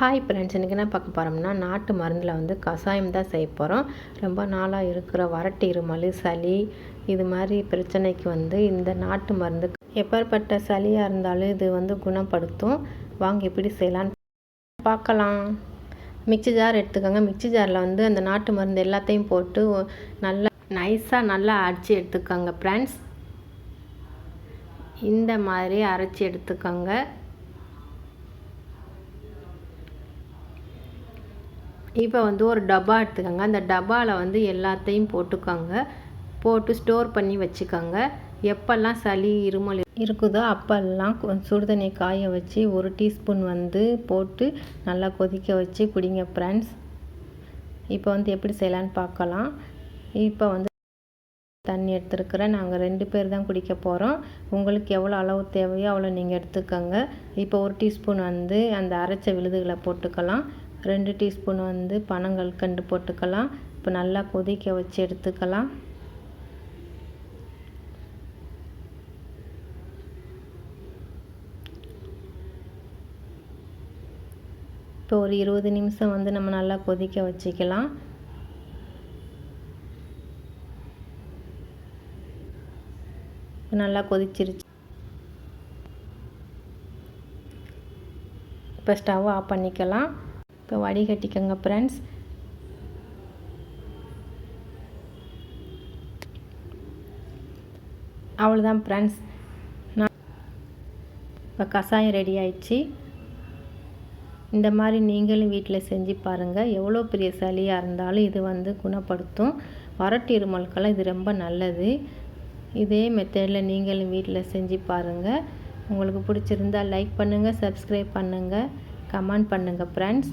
Hi friends இன்றைக்கி என்ன பார்க்க போகிறோம்னா நாட்டு மருந்தில் வந்து கஷாயம் தான் செய்ய போகிறோம் ரொம்ப நாளாக இருக்கிற வறட்டு இருமல் சளி இது மாதிரி பிரச்சனைக்கு வந்து இந்த நாட்டு மருந்து எப்பேற்பட்ட சளியாக இருந்தாலும் இது வந்து குணப்படுத்தும். வாங்க எப்படி செய்யலான்னு பார்க்கலாம். மிக்சி ஜார் எடுத்துக்கோங்க. மிக்சி ஜாரில் வந்து அந்த நாட்டு மருந்து எல்லாத்தையும் போட்டு நல்லா நைஸாக நல்லா அரைச்சி எடுத்துக்கோங்க ஃப்ரெண்ட்ஸ் இந்த மாதிரி அரைச்சி எடுத்துக்கோங்க. இப்போ வந்து ஒரு டப்பா எடுத்துக்கோங்க. அந்த டப்பாவில் வந்து எல்லாத்தையும் போட்டுக்கோங்க. போட்டு ஸ்டோர் பண்ணி வச்சுக்கோங்க. எப்போல்லாம் சளி இருமல் இருக்குதோ அப்போல்லாம் சுடுதண்ணி காய வச்சு ஒரு டீஸ்பூன் வந்து போட்டு நல்லா கொதிக்க வச்சு குடிங்க ஃப்ரெண்ட்ஸ் இப்போ வந்து எப்படி செய்யலான்னு பார்க்கலாம். இப்போ வந்து தண்ணி எடுத்துருக்குறேன். நாங்கள் ரெண்டு பேர் தான் குடிக்க போகிறோம் உங்களுக்கு எவ்வளோ அளவு தேவையோ அவ்வளோ நீங்கள் எடுத்துக்கோங்க. இப்போ ஒரு டீஸ்பூன் வந்து அந்த அரைச்ச விழுதுகளை போட்டுக்கலாம். ரெண்டு டீஸ்பூன் வந்து பனங்கள் கண்டு போட்டுக்கலாம். இப்போ நல்லா கொதிக்க வச்சு எடுத்துக்கலாம். இப்போ ஒரு இருபது நிமிஷம் வந்து நம்ம நல்லா கொதிக்க வச்சுக்கலாம். நல்லா கொதிச்சிருச்சு. இப்போ ஸ்டவ் ஆஃப் பண்ணிக்கலாம். இப்போ வடிகட்டிக்கோங்க ஃப்ரெண்ட்ஸ் அவ்வளோதான் ஃப்ரெண்ட்ஸ் நான் இப்போ கஷாயம் ரெடி ஆயிடுச்சு. இந்த மாதிரி நீங்களும் வீட்டில் செஞ்சு பாருங்கள் எவ்வளோ பெரிய சளியாக இருந்தாலும் இது வந்து குணப்படுத்தும். வறட்டு இருமலுக்கெல்லாம் இது ரொம்ப நல்லது. இதே மெத்தடில் நீங்களும் வீட்டில் செஞ்சு பாருங்கள் உங்களுக்கு பிடிச்சிருந்தால் லைக் பண்ணுங்கள் சப்ஸ்கிரைப் பண்ணுங்கள் கமெண்ட் பண்ணுங்கள் friends